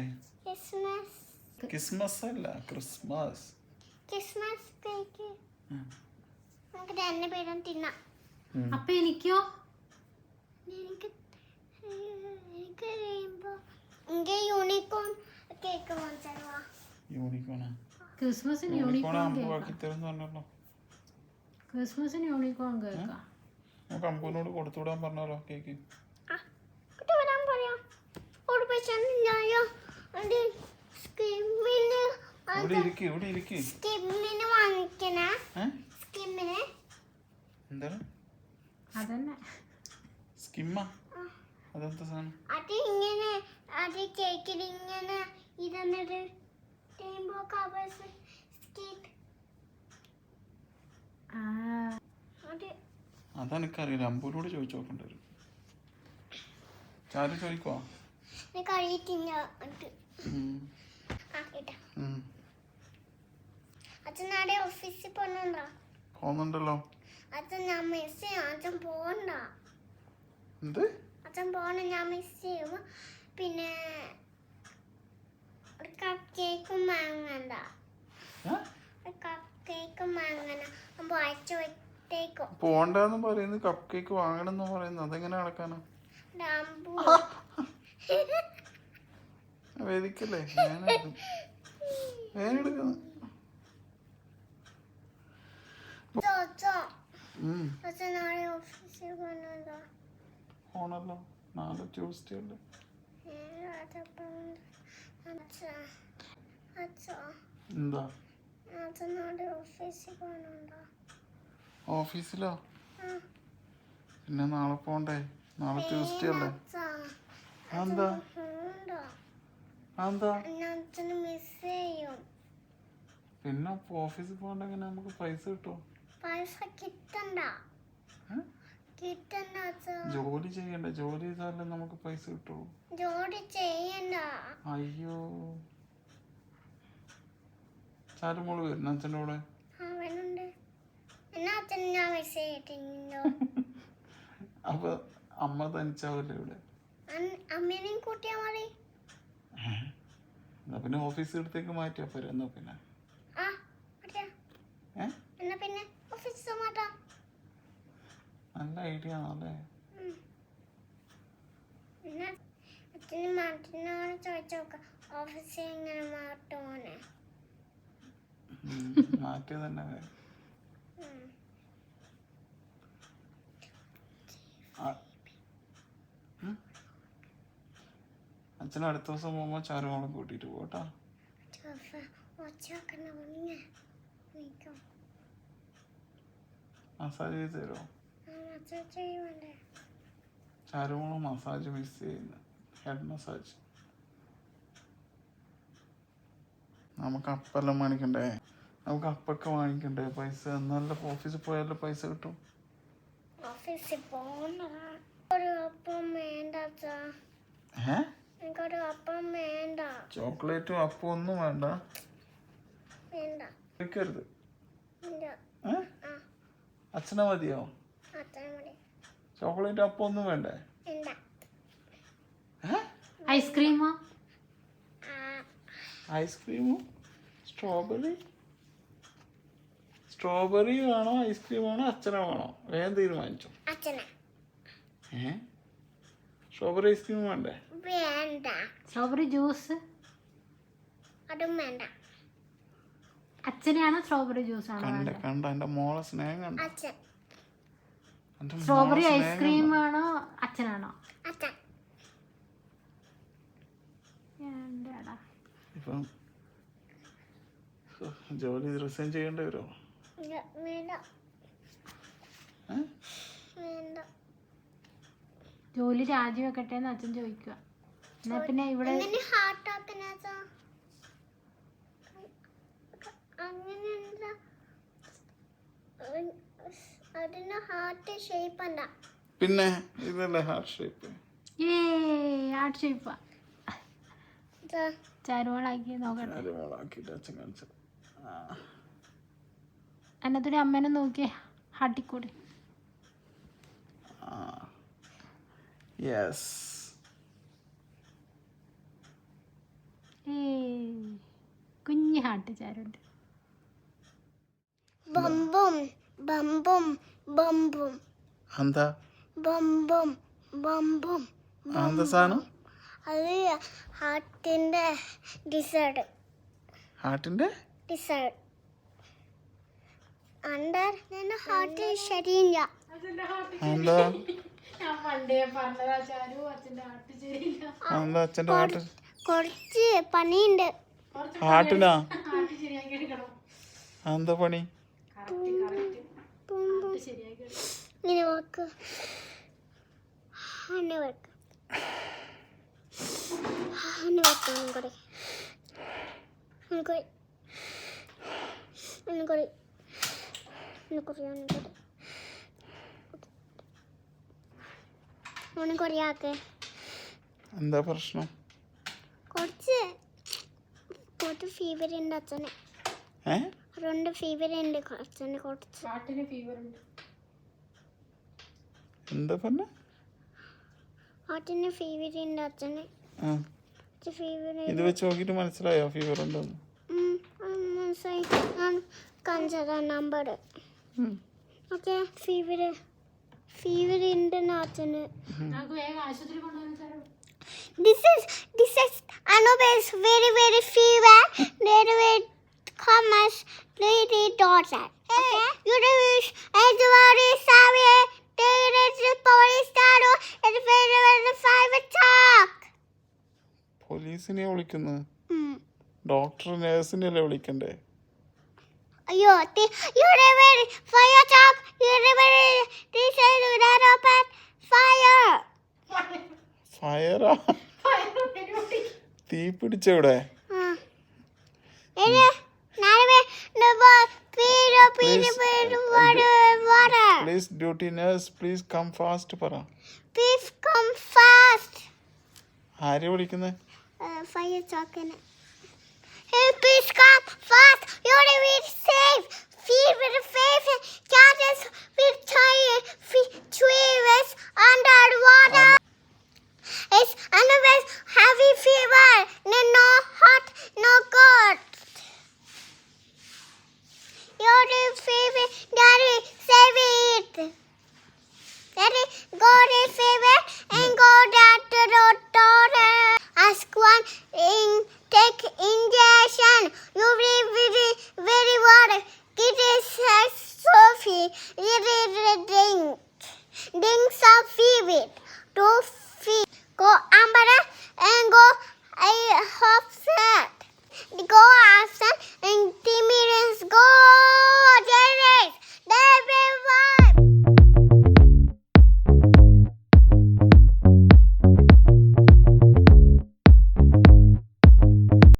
Christmas ആവാനായില്ലേ Christmas. Christmas അല്ല Christmas. Christmas cake. നമുക്ക് തന്നെ പേരും തിന്നാം. അപ്പൊ എനിക്കോ? എനിക്ക് എനിക്ക് കഴിയുമ്പോൾ എനിക്ക് യൂണിക്കോൺ കേക്ക് വാങ്ങിച്ചോ യൂണിക്കോണാ? ക്രിസ്മസിന് യൂണിക്കോൺ പറഞ്ഞല്ലോ. ക്രിസ്മസിന് യൂണിക്കോൺ കേക്കാ. നമുക്ക് അമ്പുവിനോട് കൊടുത്തുവിടാൻ പറഞ്ഞാലോ കേക്ക് ആ കുട്ടി വരാൻ പറയാം ഒരു പൈസ ഞായോ അത് സ്കിമ്മിന് ഇവിടെ ഇരിക്ക് ഇവിടെ ഇരിക്ക്. സ്കിമ്മിന് വാങ്ങിക്കണ. സ്കിമ്മിന്. എന്താണ്? അതന്നെ. സ്കിമ്മ? അതെന്താ സാധനം? അത് ഇങ്ങനെ അത് കേക്കിൽ ഇങ്ങനെ ഇരുന്നിട്ട് റെയിൻബോ കവേഴ്സ് സ്കേറ്റ് അതെനിക്കറിയില്ല. അമ്പൂരോട് ചോദിച്ചു നോക്കേണ്ടി വരും. ചാരു ചോദിക്കോ എനിക്ക് പോകുന്നുണ്ടല്ലോ. അച്ഛൻ ഞാൻ മിസ് ചെയ്യും. അച്ഛൻ എന്ത്? അച്ഛൻ ഞാൻ മിസ് ചെയ്യും. പിന്നെ ഒരു കപ്പ് കേക്കും വാങ്ങണ്ട. ഏ? ഒരു കപ്പ് കേക്കും വാങ്ങണം അപ്പോൾ അയച്ചു വെച്ചേക്കും. പോണ്ടെന്ന് പറയുന്നത് കപ്പ് കേക്ക് വാങ്ങണം എന്ന് പറയുന്നത് അതെങ്ങനെ നടക്കാനാ ഡാമ്പു വേദിക്കല്ലേ? വേനെടുക്കുന്നു നാളെ ട്യൂസ്ഡേ അല്ലേ? എന്താ? ഓഫീസിലോ? പിന്നെ നാളെ പോണ്ടേ? നാളെ ട്യൂസ്ഡേ അല്ലേ? അച്ഛാ അതെന്താ ഉണ്ടോ അതെന്താ എന്നെ അച്ഛന് മിസ് ചെയ്യും പിന്നെ ഓഫീസിൽ പോകണ്ടെങ്കിൽ നമുക്ക് പൈസ കിട്ടോ? പൈസ കിട്ടണ്ട. ജോലി ചെയ്യണ്ട. ജോലി ചെയ്താലേ നമുക്ക് പൈസ കിട്ടുള്ളൂ. ജോലി ചെയ്യണ്ട. അയ്യോ. ചാരുമോൾ വരുന്ന? അച്ഛന്റെ കൂടെ അപ്പൊ അമ്മ തനിച്ചാവല്ലേ ഇവിടെ? അമ്മേനെയും കൂട്ടിയാ മതി. എന്നാ പിന്നെ ഓഫീസ് അടുത്തേക്ക് മാറ്റിയാ. പോരെ എന്നാ പിന്നെ? മാറ്റാ മാറ്റാം. നല്ല ഐഡിയ ആണല്ലേ എന്നാ അച്ഛന് മാറ്റുന്നോട് ചോദിച്ചു നോക്കാം ഓഫീസിൽ എങ്ങനെ മാറ്റുമോനെ ഉം, മാറ്റിയ തന്നെ വേ. ഉം. ആ. ഉം. അച്ഛൻ അടുത്ത ദിവസം പോകുമ്പോ ചാരുമോളെ കൂട്ടിട്ട് പോട്ടാ മസാജ് ചെയ്ത് തരുമോ ചാരുമോൾ മസാജ് മിസ് ചെയ്യുന്നു. ഹെഡ് മസാജ് നമുക്ക് അപ്പെല്ലാം വാങ്ങിക്കണ്ടേ? നമുക്ക് അപ്പൊക്കെ വാങ്ങിക്കണ്ടേ? പൈസ എന്നാലും ഓഫീസിൽ പോയാലും പൈസ കിട്ടും? ഓഫീസിൽ പോകണ്ട ഒരു അപ്പം വേണ്ട ഏ? ചോക്ലേറ്റും അപ്പം ഒന്നും വേണ്ട. വേണ്ട. കഴിക്കരുത് ഇല്ല. ആ. അച്ഛനെ മതിയോ? മതി. ചോക്ലേറ്റ് അപ്പം ഒന്നും വേണ്ടേ? ഐസ്ക്രീമോ? ഐസ്ക്രീമും? സ്ട്രോബെറി? സ്ട്രോബെറി വേണോ ഐസ്ക്രീം വേണോ അച്ഛനെ വേണോ? വേഗം തീരുമാനിച്ചു. ഏ? സ്ട്രോബെറി ഐസ്ക്രീം വേണ്ടേ? വേണ്ട. Strawberry juice? അതും വേണ്ട. അച്ഛനെയാണോ സ്ട്രോബെറി ജ്യൂസ് ആണോ കണ്ട കണ്ട എന്റെ മോളെ സ്നേഹം കണ്ട. അച്ഛൻ. എന്റെ സ്ട്രോബെറി ഐസ്ക്രീം സ്നേഹം ആണോ അച്ഛനാണോ? അച്ഛൻ. എന്താടാ ഇപ്പം ഹോ, ജോലി റിസൈൻ ചെയ്യേണ്ടി വരുമോ? ഇല്ല, വേണ്ട. ഏ? വേണ്ട. ജോലി രാജിവെക്കട്ടെ എന്ന് അച്ഛൻ ചോദിക്കുക എന്നാ പിന്നെ ഇവിടെ എങ്ങനെ ഹാർട്ട് ആക്കുന്ന ഹാർട്ട് ഷേപ്പ് അല്ല. പിന്നെ ഇതല്ലേ ഹാർട്ട് ഷേപ്പ് ഏ ഹാർട്ട് ഷേപ്പാ ചാരുവളാക്കി നോക്കട്ടെ. ചാരുവളാക്കിട്ട് അച്ഛൻ കാണിച്ചത് അന്നത്തൊരു അമ്മേനെ നോക്കി ഹാട്ടിക്കൂടി. യെസ് കുഞ്ഞ് ഹാട്ട് ചാരുണ്ട്. ബമ്പും ബമ്പും ബംബും എന്താ? ബംബും ബംബും എന്താ സാധനം? അത് ഹാർട്ടിന്റെ ഡിസൈഡ് ഹാർട്ടിന്റെ ഡിസൈഡ് അണ്ടർ ഞാൻ ഹാർട്ട് ശരിയില്ല. എന്താ അച്ഛന്റെ ഹാർട്ട്? കുറച്ച് പണിയുണ്ട്. ഹാർട്ടിനാ? ഹാർട്ട് ശരിയാക്കി എടുക്കണം. എന്താ പണി? ഇങ്ങനെ വാക്ക്. അങ്ങനെ വാക്ക്. അങ്ങനെ വാക്ക് കൂടെ കൂടി ഒന്ന് കൂടി ഒന്ന് കൂടി ഒന്ന് കൂടി ഒന്ന് കൂടി ആക്ക് എന്താ പ്രശ്നം? കുറച്ച് കുറച്ച് ഫീവർ ഉണ്ട് അച്ഛനെ. രണ്ട് ഫീവർ ഉണ്ട് അച്ഛന് കുറച്ച്. ഫീവർ ഉണ്ട് എന്താ പറഞ്ഞ? ഹാർട്ടിന് ഫീവർ ഉണ്ട് അച്ഛന്. ആ. ഫീവർ ഇത് വെച്ച് നോക്കിയിട്ട് മനസ്സിലായോ ഫീവർ ഉണ്ടെന്ന്? മനസ്സിലായി. ഞാൻ കാണിച്ചതാ നമ്പർ ഉം. ഓക്കെ ഫീവർ ഫീവർ ഉണ്ട് അച്ഛന്. നമുക്ക് വേഗം ചാരു This is this is Anubis very very fever. Very very comes lady daughter. Okay. You do wish everybody sorry. പോലീസിനെ വിളിക്കുന്നു? ഡോക്ടർ നേഴ്സിനെ അല്ലേ വിളിക്കണ്ടേ? അയ്യോ ഫയർ ടോക്ക് തീ പിടിച്ചവിടെ ഏഹ് please duty nurse please come fast പറ Please come fast. ആരെ വിളിക്കുന്നത് Uh, fire talking. Hey, please come fast. You're to be safe. Feed with the faith. Cats with tired feet. Trees in, take injection. You very very be rewarded. It is a Sophie. It is a drink. Drinks of fever. To feed. Go umbrella and go. I hope